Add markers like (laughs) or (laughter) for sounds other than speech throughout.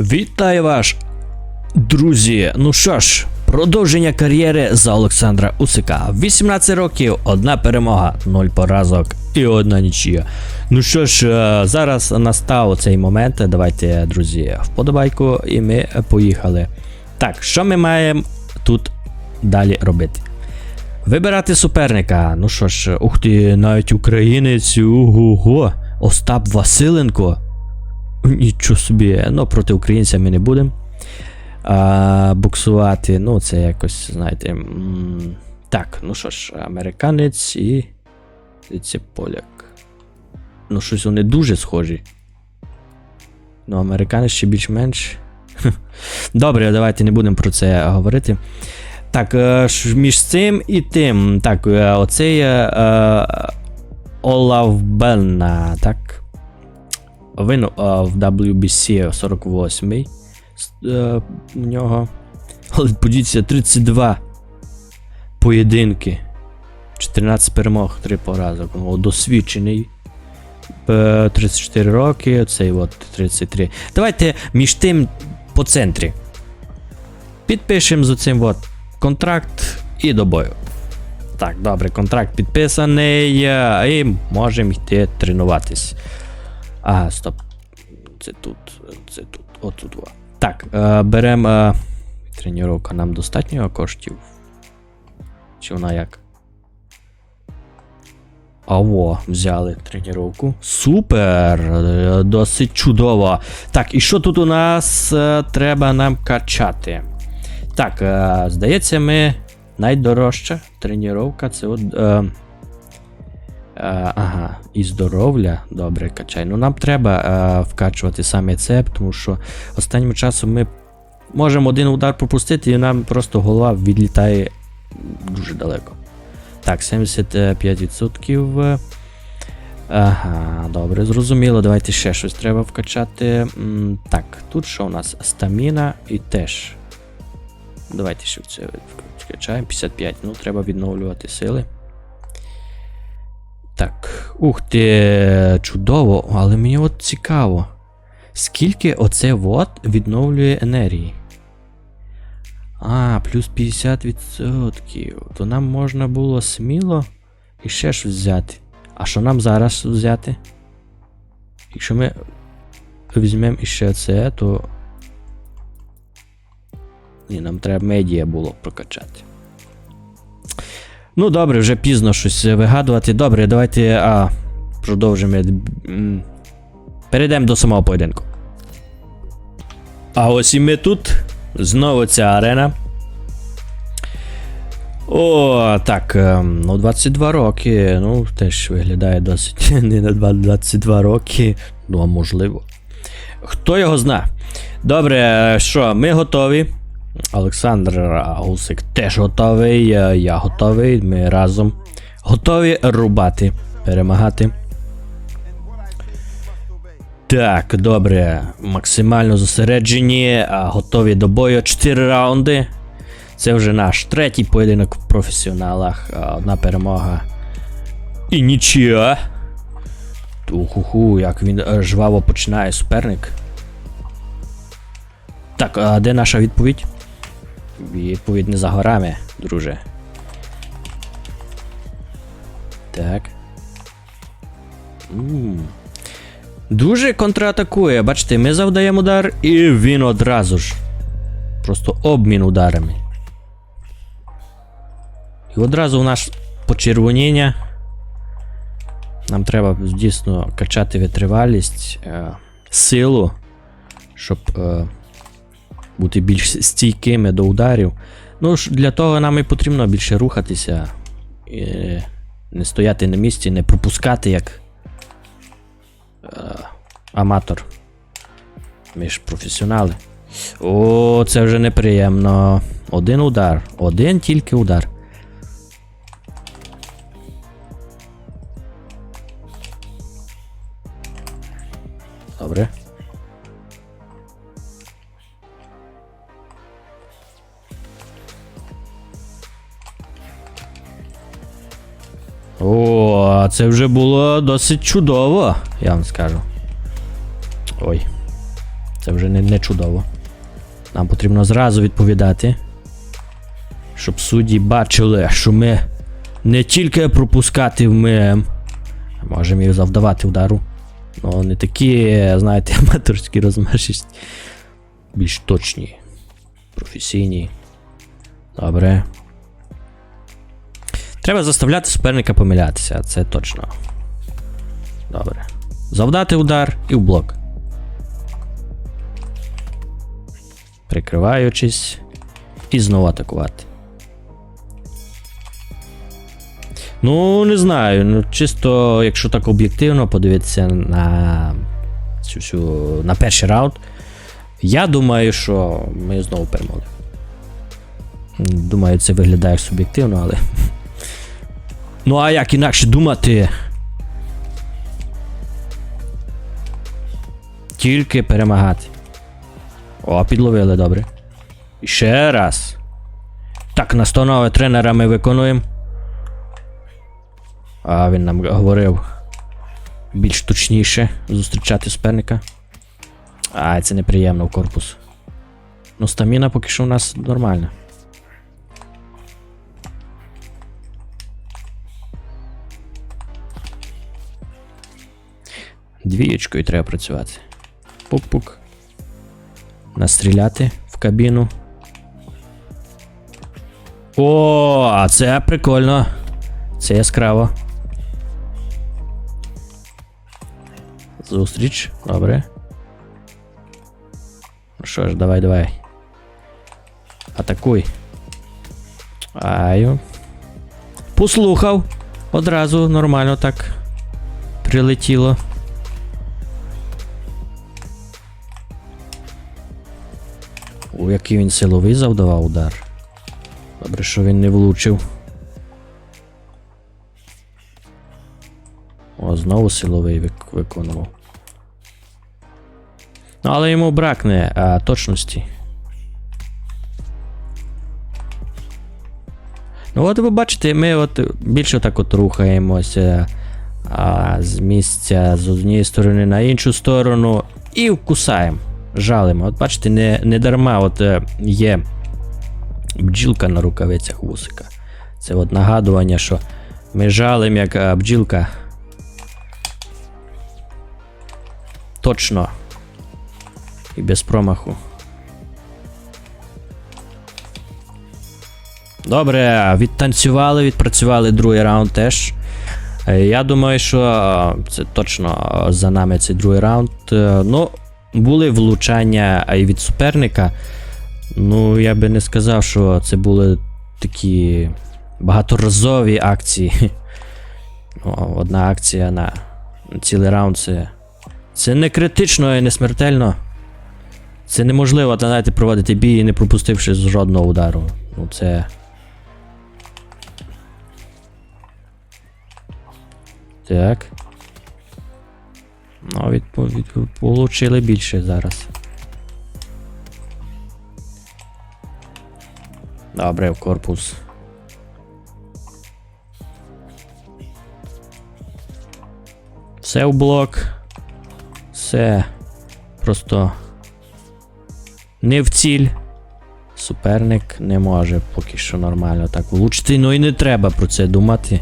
Вітаю вас, друзі. Ну що ж, продовження кар'єри за Олександра Усика. 18 років, одна перемога, 0 поразок і одна нічия. Ну що ж, е, зараз настав цей момент. Давайте, друзі, вподобайку, і ми поїхали. Так, що ми маємо тут далі робити? Вибирати суперника. Ну що ж, ух ти, навіть українець. Ого-го. Остап Василенко. Нічого собі, ну проти українця ми не будемо. Буксувати, ну, це якось, знаєте. Так, ну що ж, американець і. Це поляк. Ну, щось вони дуже схожі. Ну, американець ще більш-менш. (laughs) Добре, давайте не будемо про це говорити. Так, е, між цим і тим. Так, е, оцей е, е, Бенна, так. Він е, в WBC 48-й. е, У нього. Але подивіться, 32 поєдинки. 14 перемог, 3 поразок. О, досвідчений. Е, 34 роки, цей от 33. Давайте між тим по центрі. Підпишемо з цим от контракт і до бою. Так, добре, контракт підписаний. е, І можемо йти тренуватись. Ага, стоп. Це тут, це тут, отут. О. Так, е, беремо. Е, тренування нам достатньо коштів. Чи вона як? Аво, взяли тренування. Супер! е, Досить чудово. Так, і що тут у нас треба нам качати? Так, здається, ми найдорожча тренування це от. Е, е, ага, і здоров'я. Добре, качай. Ну нам треба е, вкачувати саме це, тому що останнім часом ми можемо один удар пропустити, і нам просто голова відлітає дуже далеко. Так, 75%. Ага, добре, зрозуміло. Давайте ще щось треба вкачати. Так, тут що у нас? Стаміна і теж. Давайте ще в це вкачаємо. 55. Ну, треба відновлювати сили. Так, ух ти, чудово, але мені от цікаво. Скільки оце вот відновлює енергії? А, плюс 50%. То нам можна було сміло і ще ж взяти. А що нам зараз взяти? Якщо ми візьмемо іще це, то. Ні, нам треба медіа було прокачати. Ну, добре, вже пізно щось вигадувати. Добре, давайте а, продовжимо. Перейдемо до самого поєдинку. А ось і ми тут. Знову ця арена. О, так. ем, Ну, 22 роки. Ну, теж виглядає досить (laughs) не на 22 роки. Ну, а можливо. Хто його зна? Добре, е, що, ми готові. Олександр Гусик теж готовий. е, Я готовий. Ми разом готові рубати, перемагати. Так, добре. Максимально зосереджені, готові до бою. 4 раунди. Це вже наш третій поєдинок в професіоналах. Одна перемога. І нічия. Уху, як він е, жваво починає суперник. Так, а де наша відповідь? Відповідь не за горами, друже. Так. М. Дуже контратакує. Бачите, ми завдаємо удар, і він одразу ж. Просто обмін ударами. І одразу у нас почервоніння. Нам треба дійсно качати витривалість, е, силу, щоб е, бути більш стійкими до ударів. Ну ж, для того нам і потрібно більше рухатися. І не стояти на місці, не пропускати як е, аматор. Ми ж професіонали. О, це вже неприємно. Один удар. Один тільки удар. Це вже було досить чудово, я вам скажу. Ой. Це вже не, не чудово. Нам потрібно зразу відповідати. Щоб судді бачили, що ми не тільки пропускати вміємо, а можемо і завдавати удару. Ну, не такі, знаєте, (laughs) аматорські розмашисті. Більш точні, професійні. Добре. Треба заставляти суперника помилятися, це точно. Добре. Завдати удар і в блок. Прикриваючись. І знову атакувати. Ну, не знаю. Ну, чисто, якщо так об'єктивно подивитися на цю всю, на перший раунд, я думаю, що ми знову перемогли. Думаю, це виглядає суб'єктивно, але. Ну, а як інакше думати? Тільки перемагати. О, підловили добре. Ще раз. Так, настанови тренера ми виконуємо. А він нам говорив більш точніше зустрічати суперника. А, це неприємно в корпус. Ну, стаміна поки що у нас нормальна. Двієчкою треба працювати. Пук-пук. Настріляти в кабіну. О, а це прикольно. Це яскраво. Зустріч. Добре. Ну що ж, давай, давай. Атакуй. Аю. Послухав. Одразу нормально так. Прилетіло. У який він силовий завдавав удар. Добре, що він не влучив. О, знову силовий вик- виконував. Ну, але йому бракне а, точності. Ну, от ви бачите, ми от більше так от рухаємося а, з місця з однієї сторони на іншу сторону і вкусаємо, жалимо. От бачите, не, не дарма от е, є бджілка на рукавицях вусика. Це от нагадування, що ми жалимо як е, бджілка. Точно. І без промаху. Добре, відтанцювали, відпрацювали другий раунд теж. Е, Я думаю, що це точно за нами цей другий раунд. Ну, були влучання і від суперника. Ну, я би не сказав, що це були такі багаторазові акції. (laughs) Одна акція на цілий раунд це. Це не критично і не смертельно. Це неможливо, знаєте, проводити бій, не пропустивши жодного удару. Ну, це. Так. Від, получили більше зараз. Добре, корпус. Все в блок. Все. Просто не в ціль. Суперник не може поки що нормально так влучити. Ну і не треба про це думати.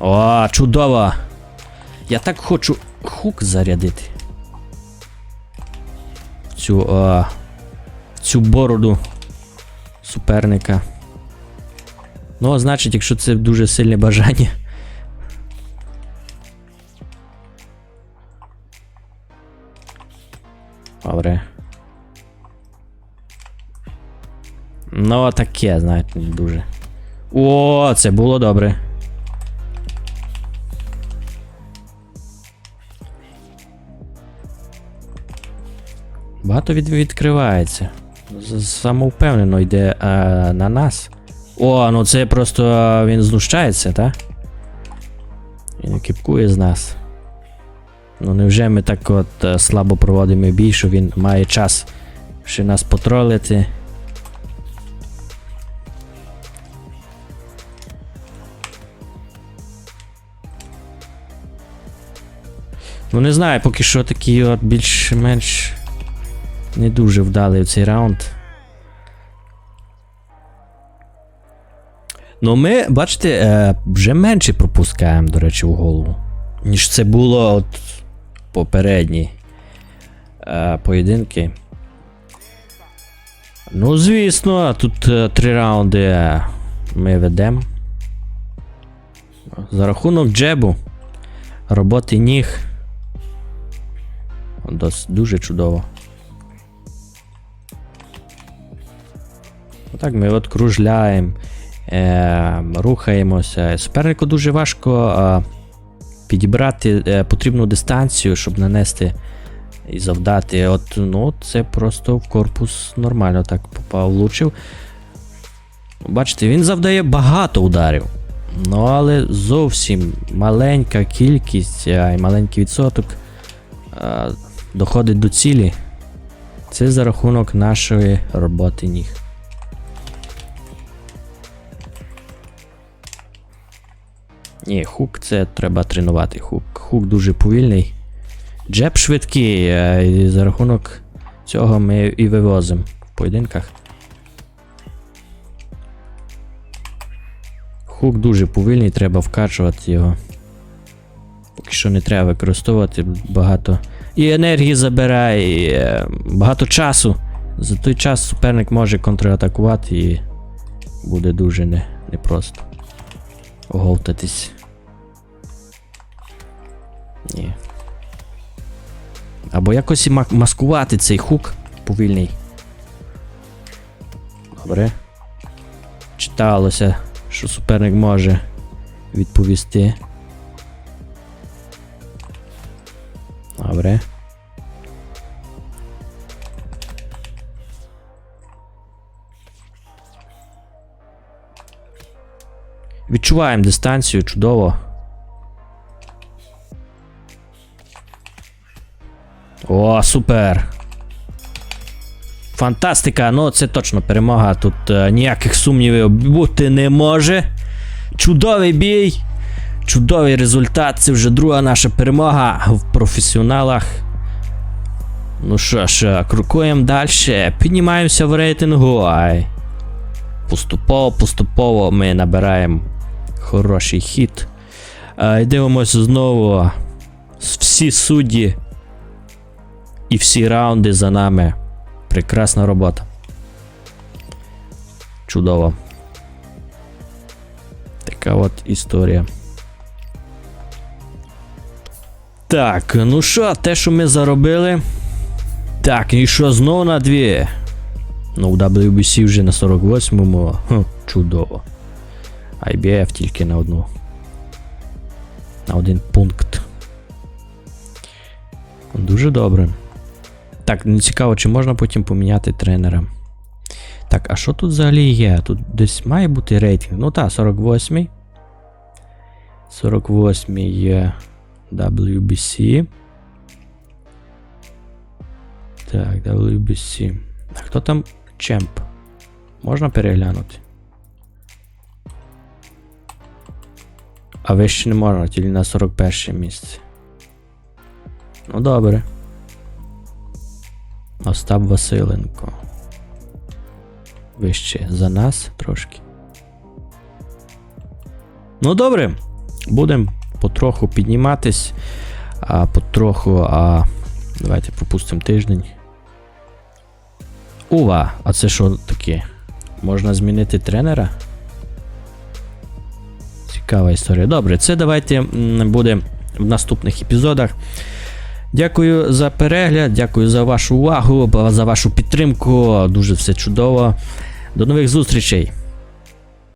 О, чудово! Я так хочу хук зарядити. Цю, в цю бороду суперника. Ну, а значить, якщо це дуже сильне бажання. Добре. Ну, таке, знаєте, не дуже. О, це було добре. Багато від, відкривається. Самовпевнено йде а, на нас. О, ну це просто а, він знущається, так? Він кіпкує з нас. Ну невже ми так от е, слабо проводимо бій, що він має час ще нас потролити. Ну не знаю, поки що такий от більш-менш не дуже вдалий цей раунд. Ну, ми, бачите, е, вже менше пропускаємо, до речі, в голову. Ніж це було от попередні е, поєдинки. Ну, звісно, тут е, три раунди ми ведемо. За рахунок джебу, роботи ніг. Дуже чудово. Отак ми от кружляємо, е, рухаємося. Супернику дуже важко е, підібрати е, потрібну дистанцію, щоб нанести і завдати. От, ну, це просто в корпус нормально так попав, влучив. Бачите, він завдає багато ударів. Ну, але зовсім маленька кількість а, і маленький відсоток а, доходить до цілі. Це за рахунок нашої роботи ніг. Ні, хук це треба тренувати. Хук, хук дуже повільний. Джеб швидкий, е, і за рахунок цього ми і вивозимо в поєдинках. Хук дуже повільний, треба вкачувати його. Поки що не треба використовувати багато. І енергії забирає, і е, багато часу. За той час суперник може контратакувати і буде дуже не, непросто. Оговтатись. Ні. Або якось і маскувати цей хук повільний. Добре. Читалося, що суперник може відповісти. Добре. Відчуваємо дистанцію, чудово. О, супер. Фантастика, ну це точно перемога. Тут е, ніяких сумнівів бути не може. Чудовий бій. Чудовий результат. Це вже друга наша перемога в професіоналах. Ну що ж, крокуємо далі. Піднімаємося в рейтингу. Ай. Поступово, поступово ми набираємо хороший хід. Е, дивимося знову. Всі судді і всі раунди за нами. Прекрасна робота. Чудово. Така от історія. Так, ну що, те, що ми заробили. Так, і що знову на дві? Ну, в WBC вже на 48-му. Хм, чудово. IBF тільки на одну. На один пункт. Дуже добре. Так, не цікаво, чи можна потім поміняти тренера. Так, а що тут взагалі є? Тут десь має бути рейтинг. Ну так, 48. 48 є WBC. Так, WBC. А хто там чемп? Можна переглянути? А вище не можна, тільки на 41 місце. Ну добре. Остап Василенко. Вище за нас трошки. Ну добре. Будемо потроху підніматись. А потроху. А... Давайте пропустимо тиждень. Ува! А це що таке? Можна змінити тренера? Цікава історія. Добре, це давайте буде в наступних епізодах. Дякую за перегляд, дякую за вашу увагу, за вашу підтримку. Дуже все чудово. До нових зустрічей!